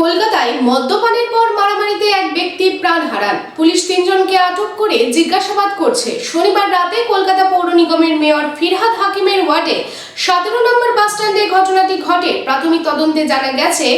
কলকাতায় মদ্যপানের পর মারামারিতে এক ব্যক্তি প্রাণ হারান। পুলিশ তিনজনকে আটক করে জিজ্ঞাসাবাদ করছে। শনিবার রাতে কলকাতা পৌর নিগমের মেয়র ফিরহাদ হাকিমের ওয়ার্ডে সতেরো নম্বর বাস স্ট্যান্ডে ঘটনাটি ঘটে। প্রাথমিক তদন্তে জানা গেছে,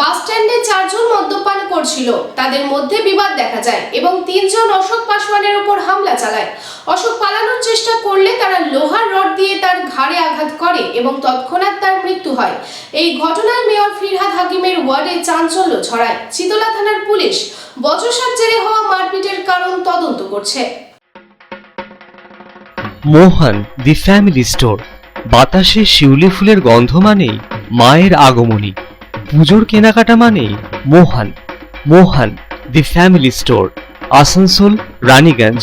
বাস স্ট্যান্ডে চারজন মদ্যপান করছিল। তাদের মধ্যে বিবাদ দেখা যায় এবং তিনজন অশোক পাসওয়ানের উপর হামলা চালায়। অশোক পালানোর চেষ্টা করলে তারা লোহার রড দিয়ে তার ঘাড়ে আঘাত করে এবং তৎক্ষণাৎ তার মৃত্যু হয়। এই ঘটনায় মেয়র ফিরহাদ হাকিমের ওয়ার্ডে চাঞ্চল্য ছড়ায়। চিতলা থানার পুলিশ বচসার জেরে হওয়া মারপিটের কারণ তদন্ত করছে। Mohan, the family store. বাতাসে শিউলি ফুলের গন্ধ মানেই মায়ের আগমনী। পুজোর কেনাকাটা মানেই Mohan. Mohan, the family store, Asansol, Raniganj.